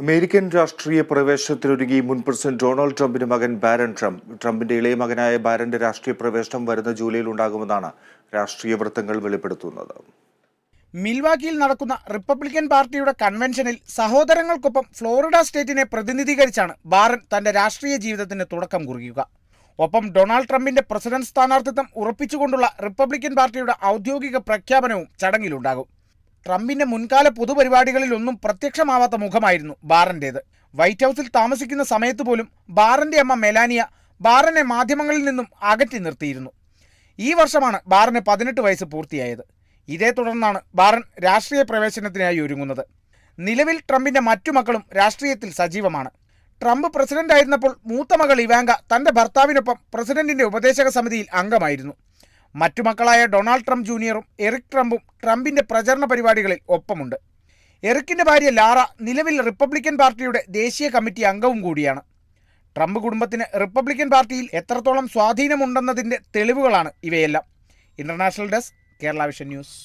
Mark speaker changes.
Speaker 1: American രാഷ്ട്രീയ പ്രവേശനത്തിനൊരുങ്ങി മുൻ president Donald ട്രംപിന്റെ മകൻ ബാരൻ ട്രംപ്. ട്രംപിന്റെ ഇളയ മകനായ ബാരന്റെ രാഷ്ട്രീയ പ്രവേശനം വരുന്ന ജൂലൈയിൽ ഉണ്ടാകുമെന്നാണ് രാഷ്ട്രീയ വൃത്തങ്ങൾ വെളിപ്പെടുത്തുന്നത്.
Speaker 2: മിൽവാക്കിയിൽ നടക്കുന്ന റിപ്പബ്ലിക്കൻ പാർട്ടിയുടെ കൺവെൻഷനിൽ സഹോദരങ്ങൾക്കൊപ്പം ഫ്ലോറിഡ സ്റ്റേറ്റിനെ പ്രതിനിധീകരിച്ചാണ് ബാരൻ തന്റെ രാഷ്ട്രീയ ജീവിതത്തിന് തുടക്കം കുറിക്കുക. ഒപ്പം ഡൊണാൾഡ് ട്രംപിന്റെ പ്രസിഡന്റ് സ്ഥാനാർത്ഥിത്വം ഉറപ്പിച്ചുകൊണ്ടുള്ള റിപ്പബ്ലിക്കൻ പാർട്ടിയുടെ ഔദ്യോഗിക പ്രഖ്യാപനവും ചടങ്ങിലുണ്ടാകും. ട്രംപിന്റെ മുൻകാല പൊതുപരിപാടികളിലൊന്നും പ്രത്യക്ഷമാവാത്ത മുഖമായിരുന്നു ബാറന്റേത്. വൈറ്റ് ഹൗസിൽ താമസിക്കുന്ന സമയത്ത് പോലും ബാറന്റെ അമ്മ മെലാനിയ ബാറനെ മാധ്യമങ്ങളിൽ നിന്നും അകറ്റി നിർത്തിയിരുന്നു. ഈ വർഷമാണ് ബാറിന് പതിനെട്ട് വയസ്സ് പൂർത്തിയായത്. ഇതേ തുടർന്നാണ് ബാറൻ രാഷ്ട്രീയ പ്രവേശനത്തിനായി ഒരുങ്ങുന്നത്. നിലവിൽ ട്രംപിന്റെ മറ്റു മക്കളും രാഷ്ട്രീയത്തിൽ സജീവമാണ്. ട്രംപ് പ്രസിഡന്റായിരുന്നപ്പോൾ മൂത്ത മകൾ ഇവാങ്ക തന്റെ ഭർത്താവിനൊപ്പം പ്രസിഡന്റിന്റെ ഉപദേശക സമിതിയിൽ അംഗമായിരുന്നു. മറ്റു മക്കളായ ഡൊണാൾഡ് ട്രംപ് ജൂനിയറും എറിക് ട്രംപും ട്രംപിന്റെ പ്രചരണ പരിപാടികളിൽ ഒപ്പമുണ്ട്. എറിക്കിന്റെ ഭാര്യ ലാറ നിലവിൽ റിപ്പബ്ലിക്കൻ പാർട്ടിയുടെ ദേശീയ കമ്മിറ്റി അംഗവും കൂടിയാണ്. ട്രംപ് കുടുംബത്തിന് റിപ്പബ്ലിക്കൻ പാർട്ടിയിൽ എത്രത്തോളം സ്വാധീനമുണ്ടെന്നതിന്റെ തെളിവുകളാണ് ഇവയെല്ലാം. International desk Kerala Vision News.